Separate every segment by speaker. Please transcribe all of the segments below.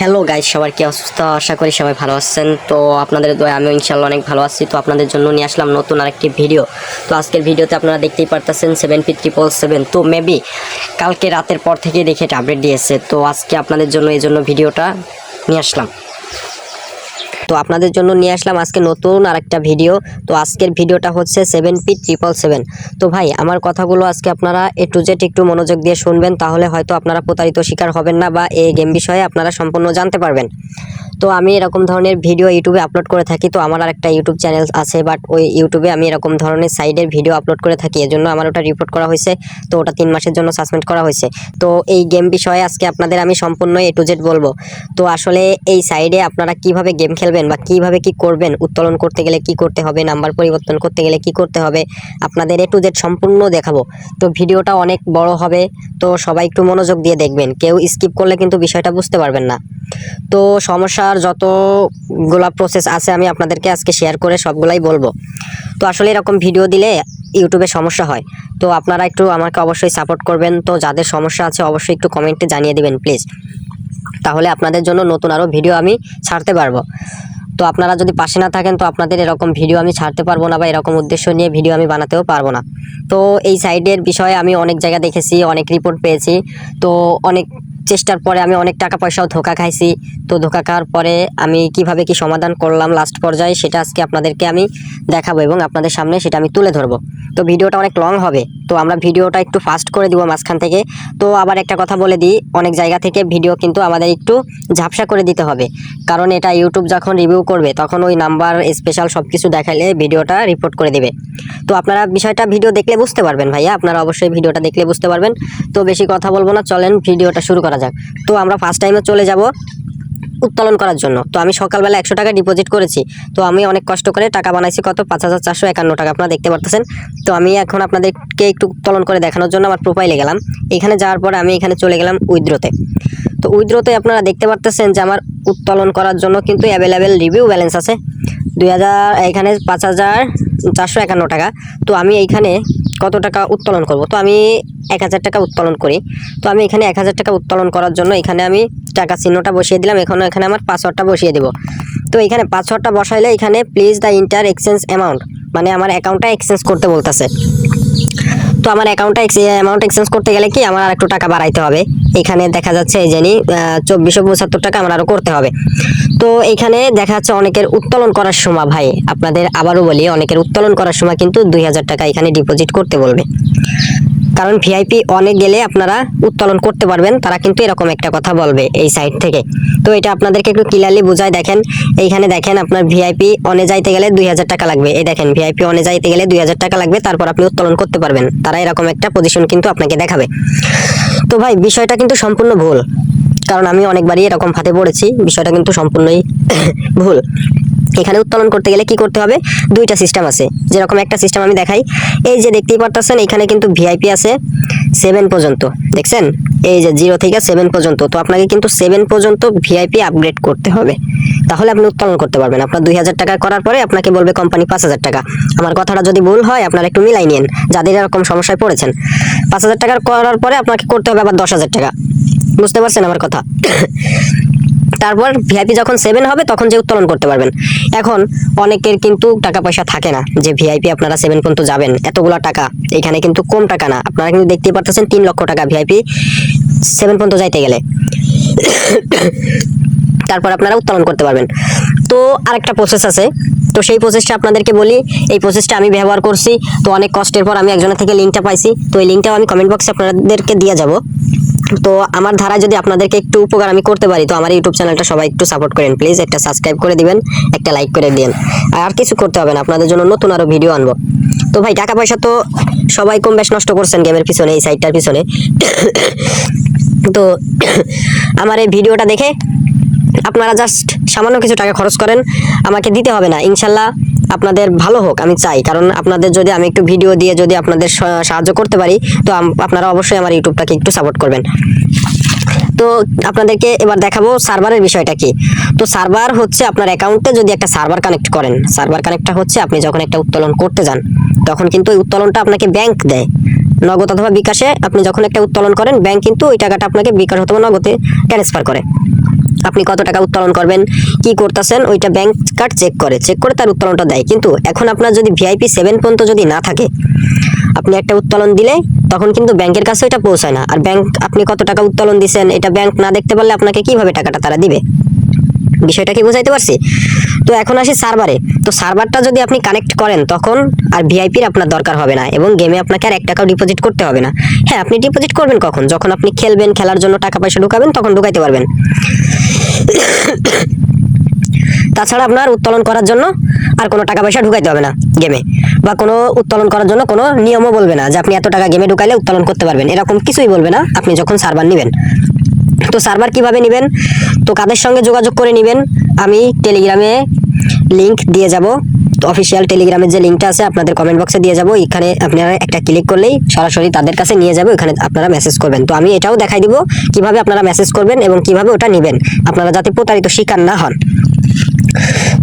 Speaker 1: Hello guys সবার কি অসুস্থ? আশা করি সবাই ভালো আছেন। তো আপনাদের দয়া আমি ইনশাল্লাহ অনেক ভালো আছি। তো আপনাদের জন্য নিয়ে আসলাম নতুন আরেকটি ভিডিও তো আজকের ভিডিওতে আপনারা দেখতেই পারতেছেন সেভেন পি ট্রিপল সেভেন তো মেবি কালকে রাতের পর থেকে দেখে এটা আপডেট দিয়েছে। তো আজকে আপনাদের জন্য, এই জন্য ভিডিওটা নিয়ে আসলাম। তো আপনাদের জন্য নিয়ে আসলাম আজকে নতুন আরেকটা ভিডিও। তো আজকের ভিডিওটা হচ্ছে সেভেন পি ট্রিপল সেভেন তো ভাই, আমার কথাগুলো আজকে আপনারা এ টু জেড একটু মনোযোগ দিয়ে শুনবেন, তাহলে হয়তো আপনারা প্রতারিত শিকার হবেন না বা এই গেম বিষয়ে আপনারা সম্পূর্ণ জানতে পারবেন। তো আমি এরকম ধরনের ভিডিও ইউটিউবে আপলোড করে থাকি, তো আমার আর একটা ইউটিউব চ্যানেল আছে বাট ওই ইউটিউবে আমি এরকম ধরনের সাইডের ভিডিও আপলোড করে থাকি, এজন্য আমার ওটা রিপোর্ট করা হয়েছে, তো ওটা তিন মাসের জন্য সাসপেন্ড করা হয়েছে। তো এই গেম বিষয়ে আজকে আপনাদের আমি সম্পূর্ণ এ টু জেড বলব। তো আসলে এই সাইডে আপনারা কীভাবে গেম খেলবেন বা কীভাবে কি করবেন, উত্তোলন করতে গেলে কি করতে হবে, নাম্বার পরিবর্তন করতে গেলে কি করতে হবে, আপনাদের এ টু জেড সম্পূর্ণ দেখাবো। তো ভিডিওটা অনেক বড় হবে, তো সবাই একটু মনোযোগ দিয়ে দেখবেন, কেউ স্কিপ করলে কিন্তু বিষয়টা বুঝতে পারবেন না। তো সমস্যার যতগুলা প্রসেস আছে আমি আপনাদেরকে আজকে শেয়ার করে সবগুলাই বলব। তো আসলে এরকম ভিডিও দিলে ইউটিউবে সমস্যা হয়। তো আপনারা একটু আমাকে অবশ্যই সাপোর্ট করবেন। তো যাদের সমস্যা আছে অবশ্যই একটু কমেন্টে জানিয়ে দিবেন প্লিজ তাহলে আপনাদের জন্য নতুন আরও ভিডিও আমি ছাড়তে পারব। তো আপনারা যদি পাশে না থাকেন, তো আপনাদের এরকম ভিডিও আমি ছাড়তে পারব না বা এরকম উদ্দেশ্য নিয়ে ভিডিও আমি বানাতেও পারব না। তো এই সাইডের বিষয়ে আমি অনেক জায়গা দেখেছি, অনেক রিপোর্ট পেয়েছি। তো অনেক চেষ্টার পরে আমি অনেক টাকা পয়সাও ধোকা খাইছি। তো ধোকা খাওয়ার পরে আমি কীভাবে কি সমাধান করলাম লাস্ট পর্যায়ে, সেটা আজকে আপনাদেরকে আমি দেখাবো এবং আপনাদের সামনে সেটা আমি তুলে ধরবো। তো ভিডিওটা অনেক লং হবে। তো আমরা ভিডিওটা একটু ফাস্ট করে দিব মাঝখান থেকে। তো আবার একটা কথা বলে দিই, অনেক জায়গা থেকে ভিডিও কিন্তু আমাদের একটু ঝাপসা করে দিতে হবে। কারণ এটা ইউটিউব যখন রিভিউ করবে, তখন ওই নাম্বার স্পেশাল সব কিছু দেখালে ভিডিওটা রিপোর্ট করে দেবে। তো আপনারা বিষয়টা ভিডিও দেখলে বুঝতে পারবেন ভাইয়া, আপনারা অবশ্যই ভিডিওটা দেখলে বুঝতে পারবেন। তো বেশি কথা বলব না, চলেন ভিডিওটা শুরু করা যাক। তো আমরা ফার্স্ট টাইমে চলে যাব। উত্তোলন করার জন্য। তো আমি সকালবেলা একশো টাকা ডিপোজিট করেছি। তো আমি অনেক কষ্ট করে টাকা বানাইছি কত? পাঁচ হাজার চারশো একান্ন টাকা, আপনারা দেখতে পারতেছেন। তো আমি এখন আপনাদেরকে একটু উত্তোলন করে দেখানোর জন্য আমার প্রোফাইলে গেলাম। এখানে যাওয়ার পরে আমি এখানে চলে গেলাম উইদ্রোতে। তো উইদ্রোতে আপনারা দেখতে পারতেছেন যে আমার উত্তোলন করার জন্য কিন্তু অ্যাভেলেবেল রিভিউ ব্যালেন্স আছে। দুই হাজার, এখানে পাঁচ হাজার চারশো একান্ন টাকা। তো আমি এইখানে কত টাকা উত্তোলন করব? তো আমি এক হাজার টাকা উত্তোলন করি। তো আমি এখানে এক হাজার টাকা উত্তোলন করার জন্য এখানে আমি টাকা চিহ্নটা বসিয়ে দিলাম। এখন এখানে আমার পাসওয়ার্ডটা বসিয়ে দেবো। তো এখানে পাসওয়ার্ডটা বসাইলে এখানে please the enter exchange amount মানে আমার অ্যাকাউন্টটা এক্সচেঞ্জ করতে বলতেছে। তো আমার অ্যাকাউন্টটা অ্যামাউন্ট এক্সচেঞ্জ করতে গেলে কি আমার আর একটু টাকা বাড়াইতে হবে। এখানে দেখা যাচ্ছে এই জানি চব্বিশশো পঁচাত্তর টাকা আমার আরও করতে হবে। তো এখানে দেখা যাচ্ছে অনেকের উত্তোলন করার সময় ভাই, আপনাদের আবারও বলি, অনেকের উত্তোলন করার সময় কিন্তু দুই হাজার টাকা এখানে ডিপোজিট করতে বলবে। কারণ ভিআইপি অনেক গেলে আপনারা উত্তোলন করতে পারবেন, তারা কিন্তু এরকম একটা কথা বলবে এই সাইড থেকে। তো এটা আপনাদেরকে একটু ক্লিয়ারলি বোঝায় দেখেন। এইখানে দেখেন আপনার ভিআইপি অনে যাইতে গেলে দুই হাজার টাকা লাগবে। এই দেখেন ভিআইপি অনে যাইতে গেলে দুই হাজার টাকা লাগবে, তারপর আপনি উত্তোলন করতে পারবেন। তারা এরকম একটা পজিশন কিন্তু আপনাকে দেখাবে। তো ভাই, বিষয়টা কিন্তু সম্পূর্ণ ভুল। কারণ আমি অনেকবারই এরকম ফাটে পড়েছি, বিষয়টা কিন্তু সম্পূর্ণই ভুল। এখানে উত্তোলন করতে গেলে কি করতে হবে? দুইটা সিস্টেম আছে। যেরকম একটা সিস্টেম আমি দেখাই। এই যে দেখতেই পারতেছেন, এখানে কিন্তু ভিআইপি আছে সেভেন পর্যন্ত। দেখছেন? এই যে জিরো থেকে সেভেন পর্যন্ত। তো আপনাকে কিন্তু সেভেন পর্যন্ত ভিআইপি আপগ্রেড করতে হবে। তাহলে আপনি উত্তোলন করতে পারবেন। আপনার দুই হাজার টাকা করার পরে আপনাকে বলবে কোম্পানি পাঁচ হাজার টাকা। আমার কথাটা যদি ভুল হয়, আপনারা একটু মিলাই নিন যাদের এরকম সমস্যায় পড়েছেন। পাঁচ হাজার টাকার করার পরে আপনাকে করতে হবে আবার দশ হাজার টাকা। বুঝতে পারছেন আমার কথা? তারপর ভিআইপি যখন সেভেন হবে, তখন যে উত্তোলন করতে পারবেন। এখন অনেকের কিন্তু টাকা পয়সা থাকে না, যে ভিআইপি আপনারা সেভেন পর্যন্ত যাবেন, এতগুলো টাকা। এখানে কিন্তু কম টাকা না। আপনারা কিন্তু দেখতে পারতেছেন, তিন লক্ষ টাকা ভিআইপি সেভেন পর্যন্ত যাইতে গেলে। তারপর আপনারা উত্তোলন করতে পারবেন। তো আরেকটা প্রসেস আছে। তো সেই প্রসেসটা আপনাদেরকে বলি, এই প্রসেসটা আমি ব্যবহার করছি। তো অনেক কষ্টের পর আমি একজনের থেকে লিঙ্কটা পাইছি। তো এই লিঙ্কটাও আমি কমেন্ট বক্সে আপনাদেরকে দিয়ে যাব। তো আমার ধারা যদি আপনাদেরকে একটু উপকার আমি করতে পারি, তো আমার ইউটিউব চ্যানেলটা সবাই একটু সাপোর্ট করেন। প্লিজ একটা সাবস্ক্রাইব করে দিবেন, একটা লাইক করে দিন আর কিছু করতে হবে না, আপনাদের জন্য নতুন আরও ভিডিও আনব। তো ভাই, টাকা পয়সা তো সবাই কম বেশ নষ্ট করছেন গেমের পিছনে, এই সাইটটার পিছনে। তো আমার এই ভিডিওটা দেখে আপনারা জাস্ট সামান্য কিছু টাকা খরচ করেন, আমাকে দিতে হবে না। ইনশাল্লাহ আপনাদের ভালো হোক, আমি চাই। কারণ আপনাদের যদি আমি একটু ভিডিও দিয়ে যদি আপনাদের সাহায্য করতে পারি, তো আপনারা অবশ্যই আমার ইউটিউবটাকে একটু সাপোর্ট করবেন। তো আপনাদেরকে এবার দেখাবো সার্ভারের বিষয়টা কি। তো সার্ভার হচ্ছে আপনার অ্যাকাউন্টে যদি একটা সার্ভার কানেক্ট করেন, সার্ভার কানেক্টটা হচ্ছে আপনি যখন একটা উত্তোলন করতে যান, তখন কিন্তু ওই উত্তোলনটা আপনাকে ব্যাংক দেয়। নগদ অথবা বিকাশে আপনি যখন একটা উত্তোলন করেন, ব্যাংক কিন্তু ওই টাকাটা আপনাকে বিকাশ অথবা নগদে ট্রান্সফার করে। আপনি কত টাকা উত্তোলন করবেন, কি করতেছেন, ওইটা ব্যাংক কার্ড চেক করে চেক করে তার উত্তোলনটা দেয়। কিন্তু এখন আপনার যদি ভিআইপি সেভেন পর্যন্ত যদি না থাকে, আপনি একটা উত্তোলন দিলে তখন কিন্তু ব্যাংকের কাছে এটা পৌঁছায় না। আর ব্যাংক আপনি কত টাকা উত্তোলন দিচ্ছেন এটা ব্যাংক না দেখতে পারলে আপনাকে কীভাবে টাকাটা তারা দিবে? বিষয়টা কি বুঝাইতে পারছি? তো এখন আসি সার্ভারে তো সার্ভারটা যদি আপনি কানেক্ট করেন, তখন আর ভিআইপির আপনার দরকার হবে না এবং গেমে আপনাকে আর এক টাকাও ডিপোজিট করতে হবে না। হ্যাঁ আপনি ডিপোজিট করবেন কখন? যখন আপনি খেলবেন, খেলার জন্য টাকা পয়সা ঢুকাবেন, তখন ঢুকাইতে পারবেন। তাছাড়া আপনার উত্তোলন করার জন্য আর কোনো টাকা পয়সা ঢুকাইতে হবে না গেমে। বা কোনো উত্তোলন করার জন্য কোনো নিয়মও বলবে না যে আপনি এত টাকা গেমে ঢুকাইলে উত্তোলন করতে পারবেন। এরকম কিছুই বলবে না। আপনি যখন সার্ভার নেবেন, তো সার্ভার কীভাবে নেবেন? তো কাদের সঙ্গে যোগাযোগ করে নেবেন? আমি টেলিগ্রামে লিংক দিয়ে যাব। অফিসিয়াল টেলিগ্রামের যে লিঙ্কটা আছে, আপনাদের কমেন্ট বক্সে দিয়ে যাব। এখানে আপনারা একটা ক্লিক করলেই সরাসরি তাদের কাছে নিয়ে যাবে ওখানে আপনারা মেসেজ করবেন। তো আমি এটাও দেখাই দিব, কীভাবে আপনারা মেসেজ করবেন এবং কীভাবে ওটা নেবেন, আপনারা যাতে প্রতারিত শিকার না হন।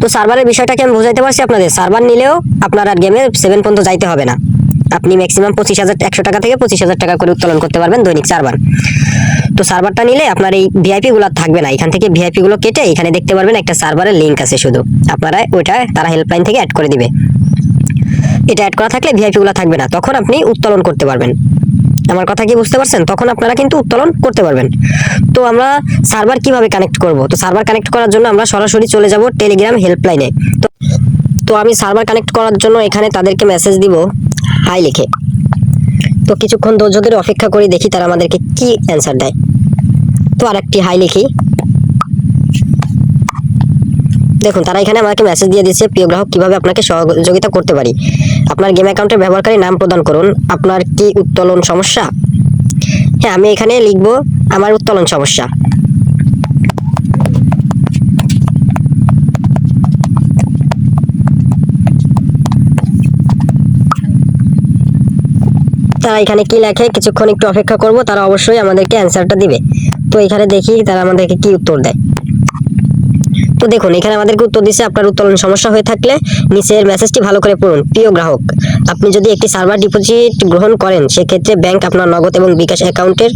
Speaker 1: তো সার্ভারের বিষয়টাকে আমি বোঝাইতে পারছি আপনাদের। সার্ভার নিলেও আপনার আর গেমে সেভেন পর্যন্ত যাইতে হবে না। আপনি ম্যাক্সিমাম পঁচিশ হাজার একশো টাকা থেকে পঁচিশ হাজার টাকা করে উত্তোলন করতে পারবেন দৈনিক সার্ভার তো সার্ভারটা নিলে আপনার এই ভিআইপি গুলো থাকবে না। এখান থেকে ভিআইপি গুলো কেটে এখানে দেখতে পারবেন একটা সার্ভারের লিঙ্ক আছে শুধু। আপনারা ওইটা তারা হেল্পলাইন থেকে অ্যাড করে দিবে। এটা অ্যাড করা থাকলে ভিআইপি গুলো থাকবে না। তখন আপনি উত্তোলন করতে পারবেন। আমার কথা কি বুঝতে পারছেন? তখন আপনারা কিন্তু উত্তোলন করতে পারবেন। তো আমরা সার্ভার কীভাবে কানেক্ট করব? তো সার্ভার কানেক্ট করার জন্য আমরা সরাসরি চলে যাব টেলিগ্রাম হেল্পলাইনে তো তো আমি সার্ভার কানেক্ট করার জন্য এখানে তাদেরকে মেসেজ দিব। হাই লিখে। তো কিছুক্ষণ ধৈর্য ধরে অপেক্ষা করি দেখি তারা আমাদেরকে কি অ্যান্সার দেয়। তো আরেকটি হাই লিখি। দেখুন, তারা এখানে আমাকে মেসেজ দিয়ে দিয়েছে, প্রিয় গ্রাহক, কীভাবে আপনাকে সহযোগিতা করতে পারি? আপনার গেম অ্যাকাউন্টের ব্যবহারকারী নাম প্রদান করুন। আপনার কি উত্তোলন সমস্যা? হ্যাঁ আমি এখানে লিখব, আমার উত্তোলন সমস্যা। তারা এখানে কি লেখে? কিছুক্ষণ একটু অপেক্ষা করব, তারা অবশ্যই আমাদেরকে অ্যান্সারটা দিবে। তো এখানে দেখি তারা আমাদেরকে কি উত্তর দেয়। তো দেখুন, এখানে আমাদেরকে উত্তর দিচ্ছে আপনার উত্তোলন সমস্যা হয়ে থাকলে নিচের মেসেজটি ভালো করে পড়ুন। প্রিয় গ্রাহক, আপনি যদি একটি সার্ভার ডিপোজিট গ্রহণ করেন, সেক্ষেত্রে ব্যাংক আপনার নগদ এবং বিকাশ অ্যাকাউন্টের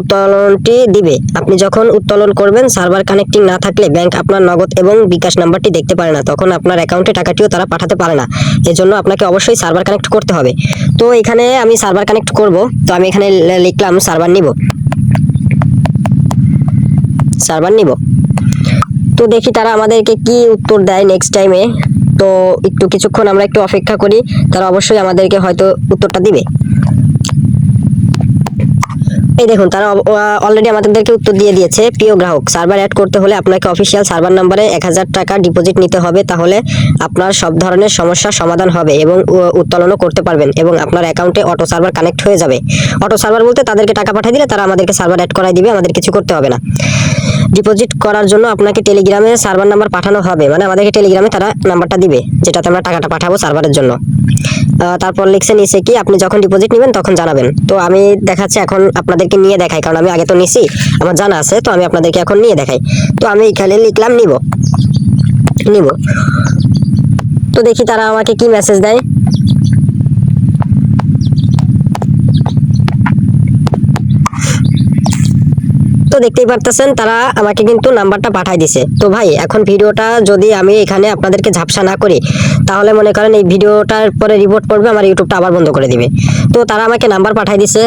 Speaker 1: উত্তোলনটি দিবে। আপনি যখন উত্তোলন করবেন সার্ভার কানেক্টিং না থাকলে ব্যাংক আপনার নগদ এবং বিকাশ নাম্বারটি দেখতে পারে না। তখন আপনার অ্যাকাউন্টে টাকাটিও তারা পাঠাতে পারে না। এজন্য আপনাকে অবশ্যই সার্ভার কানেক্ট করতে হবে। তো এখানে আমি সার্ভার কানেক্ট করব। তো আমি এখানে লিখলাম সার্ভার নিব। সার্ভার নিব। তো দেখি তারা আমাদেরকে কি উত্তর দেয় নেক্সট টাইমে তো একটু কিছুক্ষণ আমরা একটু অপেক্ষা করি, তারা অবশ্যই আমাদেরকে হয়তো উত্তরটা দিবে। এই দেখুন, তারা অলরেডি আমাদেরকে উত্তর দিয়ে দিয়েছে, প্রিয় গ্রাহক সার্ভার অ্যাড করতে হলে আপনাকে অফিসিয়াল সার্ভার নাম্বারে এক হাজার টাকা ডিপোজিট নিতে হবে, তাহলে আপনার সব ধরনের সমস্যার সমাধান হবে এবং উত্তোলনও করতে পারবেন এবং আপনার অ্যাকাউন্টে অটো সার্ভার কানেক্ট হয়ে যাবে। অটো সার্ভার বলতে তাদেরকে টাকা পাঠিয়ে দিলে তারা আমাদেরকে সার্ভার অ্যাড করাই দিবে, আমাদের কিছু করতে হবে না। ডিপোজিট করার জন্য আপনাকে টেলিগ্রামে সার্ভার নাম্বার পাঠানো হবে। মানে আমাদেরকে টেলিগ্রামে তারা নাম্বারটা দিবে, যেটাতে আমরা টাকাটা পাঠাবো সার্ভারের জন্য। তারপর লিখছে নিচে কি আপনি যখন ডিপোজিট নেবেন তখন জানাবেন। তো আমি দেখাচ্ছি এখন আপনাদেরকে নিয়ে দেখাই, কারণ আমি আগে তো নিছি, আমার জানা আছে, তো আমি আপনাদেরকে এখন নিয়ে দেখাই। তো আমি এখানে লিখলাম নিব। নিব। তো দেখি তারা আমাকে কি মেসেজ দেয়। তো দেখতেই পারতেছেন, তারা আমাকে কিন্তু নাম্বারটা পাঠাই দিছে। তো ভাই, এখন ভিডিওটা যদি আমি এখানে আপনাদেরকে ঝাপসা না করি, তাহলে মনে করেন এই ভিডিওটার পরে রিপোর্ট পড়বে, আমার ইউটিউবটা আবার বন্ধ করে দিবে। তো তারা আমাকে নাম্বার পাঠাই দিছে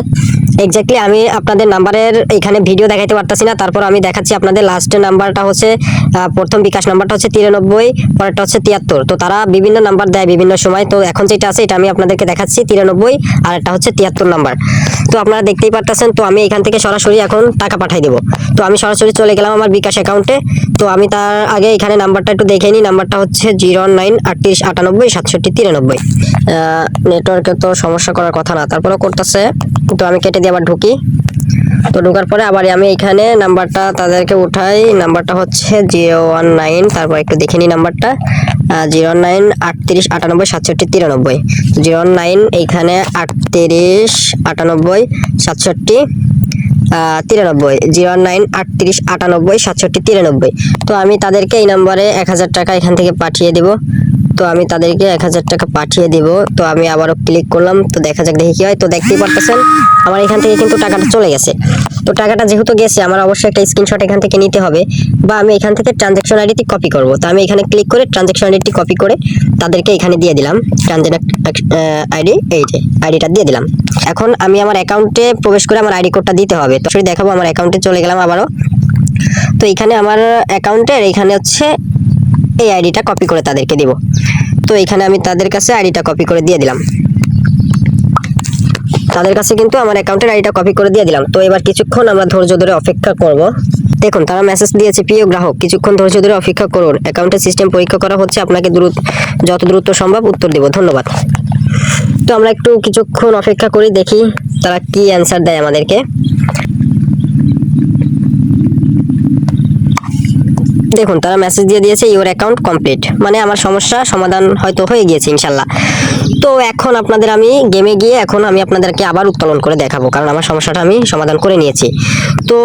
Speaker 1: এক্স্যাক্টলি আমি আপনাদের নাম্বারের এখানে ভিডিও দেখাইতে পারতাছি না। তারপর আমি দেখাচ্ছি আপনাদের লাস্টের নাম্বারটা হচ্ছে প্রথম বিকাশ নাম্বারটা হচ্ছে তিরানব্বই, পরেরটা হচ্ছে তিয়াত্তর। তো তারা বিভিন্ন নাম্বার দেয় বিভিন্ন সময়। তো এখন যেটা আছে, এটা আমি আপনাদেরকে দেখাচ্ছি, তিরানব্বই, আর একটা হচ্ছে তিয়াত্তর নাম্বার। তো আপনারা দেখতেই পারতেছেন, তো আমি এখান থেকে সরাসরি এখন টাকা পাঠাই দেবো। তো আমি সরাসরি চলে গেলাম আমার বিকাশ অ্যাকাউন্টে তো আমি তার আগে এখানে নাম্বারটা একটু দেখে নিই। নাম্বারটা হচ্ছে জিরো নাইন আটত্রিশ আটানব্বই সাতষট্টি তিরানব্বই। নেটওয়ার্কে তো সমস্যা করার কথা না তারপরে করতেছে। তো আমি কেটে দিয়ে আবার ঢুকি। তো ঢোকার পরে আবার আমি এখানে নাম্বারটা তাদেরকে উঠাই। নাম্বারটা হচ্ছে জিরো ওয়ান নাইন, তারপর একটু দেখে নিই নাম্বারটা। জিরো ওয়ান নাইন আটত্রিশ আটানব্বই সাতষট্টি তিরানব্বই। জিরো ওয়ান নাইন এইখানে আটত্রিশ আটানব্বই সাতষট্টি তিরানব্বই। জিরো নাইন আটত্রিশ আটানব্বই সাতষট্টি তিরানব্বই। তো আমি তাদেরকে এই নম্বরে এক হাজার টাকা এখান থেকে পাঠিয়ে দেব। তো আমি তাদেরকে এক হাজার টাকা পাঠিয়ে দিব। তো আমি আবারও ক্লিক করলাম, তো দেখা যাক দেখি কি হয়। তো দেখতেই পারতেছেন, আমার এখান থেকে কিন্তু টাকাটা চলে গেছে। তো টাকাটা যেহেতু গেছে, আমার অবশ্যই একটা স্ক্রিনশট এখান থেকে নিতে হবে বা আমি এখান থেকে ট্রানজ্যাকশন আইডিটি কপি করব। তো আমি এখানে ক্লিক করে ট্রানজ্যাকশন আইডিটি কপি করে তাদেরকে এখানে দিয়ে দিলাম। ট্রানজ্যাকশন আইডি এই যে আইডিটা দিয়ে দিলাম। এখন আমি আমার অ্যাকাউন্টে প্রবেশ করে আমার আইডি কোডটা দিতে হবে। তো সেটা দেখাবো, আমার অ্যাকাউন্টে চলে গেলাম আবারও। তো এখানে আমার অ্যাকাউন্টের এখানে হচ্ছে এই আইডিটা কপি করে তাদেরকে দিব। তো এখানে আমি তাদের কাছে আইডিটা কপি করে দিয়ে দিলাম। তাদের কাছে কিন্তু আমার অ্যাকাউন্টের আইডিটা কপি করে দিয়ে দিলাম। তো এবার কিছুক্ষণ আমরা ধৈর্য ধরে অপেক্ষা করব। দেখুন, তারা মেসেজ দিয়েছে, প্রিয় গ্রাহক, কিছুক্ষণ ধৈর্য ধরে অপেক্ষা করুন। অ্যাকাউন্টের সিস্টেম পরীক্ষা করা হচ্ছে। আপনাকে দ্রুত, যত দ্রুত সম্ভব উত্তর দেব। ধন্যবাদ। তো আমরা একটু কিছুক্ষণ অপেক্ষা করি, দেখি তারা কি অ্যান্সার দেয় আমাদেরকে। দেখুন, তারা মেসেজ দিয়ে দিয়েছে ইউর অ্যাকাউন্ট কমপ্লিট মানে আমার সমস্যা সমাধান হয়তো হয়ে গিয়েছে, ইনশাল্লাহ। তো এখন আপনাদের আমি গেমে গিয়ে এখন আমি আপনাদেরকে আবার উত্তোলন করে দেখাবো, কারণ আমার সমস্যাটা আমি সমাধান করে নিয়েছি। তো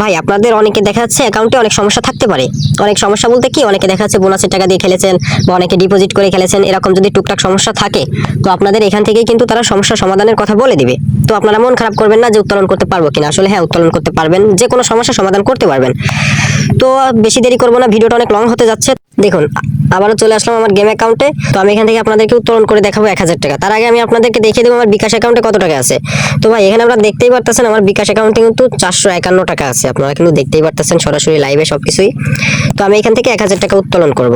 Speaker 1: ভাই, আপনাদের অনেকে দেখা যাচ্ছে অ্যাকাউন্টে অনেক সমস্যা থাকতে পারে। অনেক সমস্যা বলতে কি, অনেকে দেখা যাচ্ছে বোনাসের টাকা দিয়ে খেলেছেন বা অনেকে ডিপোজিট করে খেলেছেন, এরকম যদি টুকটাক সমস্যা থাকে, তো আপনাদের এখান থেকেই কিন্তু তারা সমস্যা সমাধানের কথা বলে দিবে। তো আপনারা মন খারাপ করবেন না যে উত্তোলন করতে পারব কিনা। আসলে হ্যাঁ উত্তোলন করতে পারবেন, যে কোনো সমস্যা সমাধান করতে পারবেন। তো বেশি দেরি করব না, ভিডিওটা অনেক লং হতে যাচ্ছে। দেখুন আবারও চলে আসলাম আমার গেম অ্যাকাউন্টে তো আমি এখান থেকে আপনাদেরকে উত্তোলন করে দেখাবো এক হাজার টাকা। তার আগে আমি আপনাদেরকে দেখিয়ে দেবো আমার বিকাশ অ্যাকাউন্টে কত টাকা আছে। তো ভাই, এখানে আপনারা দেখতেই পারতেছেন আমার বিকাশ অ্যাকাউন্টে কিন্তু চারশো একান্ন টাকা আছে। আপনারা কিন্তু দেখতেই পারতেছেন সরাসরি লাইভে সব কিছুই তো আমি এখান থেকে এক হাজার টাকা উত্তোলন করব।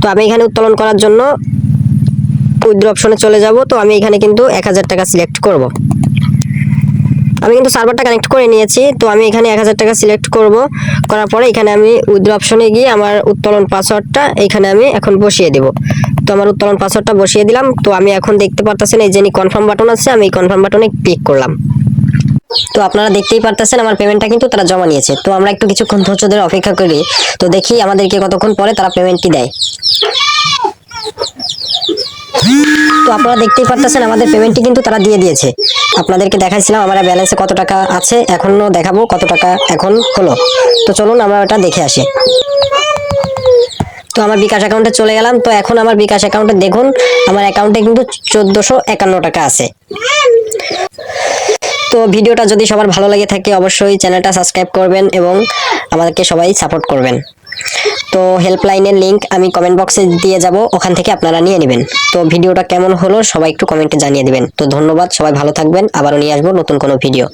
Speaker 1: তো আমি এখানে উত্তোলন করার জন্য উইথড্র অপশনে চলে যাব। তো আমি এখানে কিন্তু এক হাজার টাকা সিলেক্ট করব। আমি কিন্তু সার্ভারটা কানেক্ট করে নিয়েছি, তো আমি এখানে এক হাজার টাকা সিলেক্ট করব। করার পরে এখানে আমি উইথড্র অপশনে গিয়ে আমার উত্তোলন পাসওয়ার্ডটা এখানে আমি এখন বসিয়ে দেব। তো আমার উত্তোলন পাসওয়ার্ডটা বসিয়ে দিলাম, তো আমি এখন দেখতে পারতেছেন এই যে কনফার্ম বাটন আছে, আমি এই কনফার্ম বাটনে ক্লিক করলাম। তো আপনারা দেখতেই পারতেছেন আমার পেমেন্টটা কিন্তু তারা জমা নিয়েছে। তো আমরা একটু কিছুক্ষণ ধৈর্য ধরে অপেক্ষা করি, তো দেখি আমাদেরকে কতক্ষণ পরে তারা পেমেন্টটি দেয়। তো আপনারা দেখতেই পারতেছেন, আমাদের পেমেন্টটি কিন্তু তারা দিয়ে দিয়েছে। আপনাদেরকে দেখাইছিলাম আমার ব্যালেন্সে কত টাকা আছে এখনও দেখাবো কত টাকা এখন হলো। তো চলুন আমরা ওটা দেখে আসি। তো আমার বিকাশ অ্যাকাউন্টে চলে গেলাম, তো এখন আমার বিকাশ অ্যাকাউন্টে দেখুন, আমার অ্যাকাউন্টে কিন্তু চোদ্দোশো একান্ন টাকা আছে। তো ভিডিওটা যদি সবার ভালো লাগে থাকে, অবশ্যই চ্যানেলটা সাবস্ক্রাইব করবেন এবং আমাদেরকে সবাই সাপোর্ট করবেন। তো হেল্পলাইনের লিঙ্ক আমি কমেন্ট বক্সে দিয়ে যাব, ওখান থেকে আপনারা নিয়ে নেবেন। তো ভিডিওটা কেমন হলো সবাই একটু কমেন্টে জানিয়ে দিবেন। তো ধন্যবাদ, সবাই ভালো থাকবেন, আবারও নিয়ে আসব নতুন কোনো ভিডিও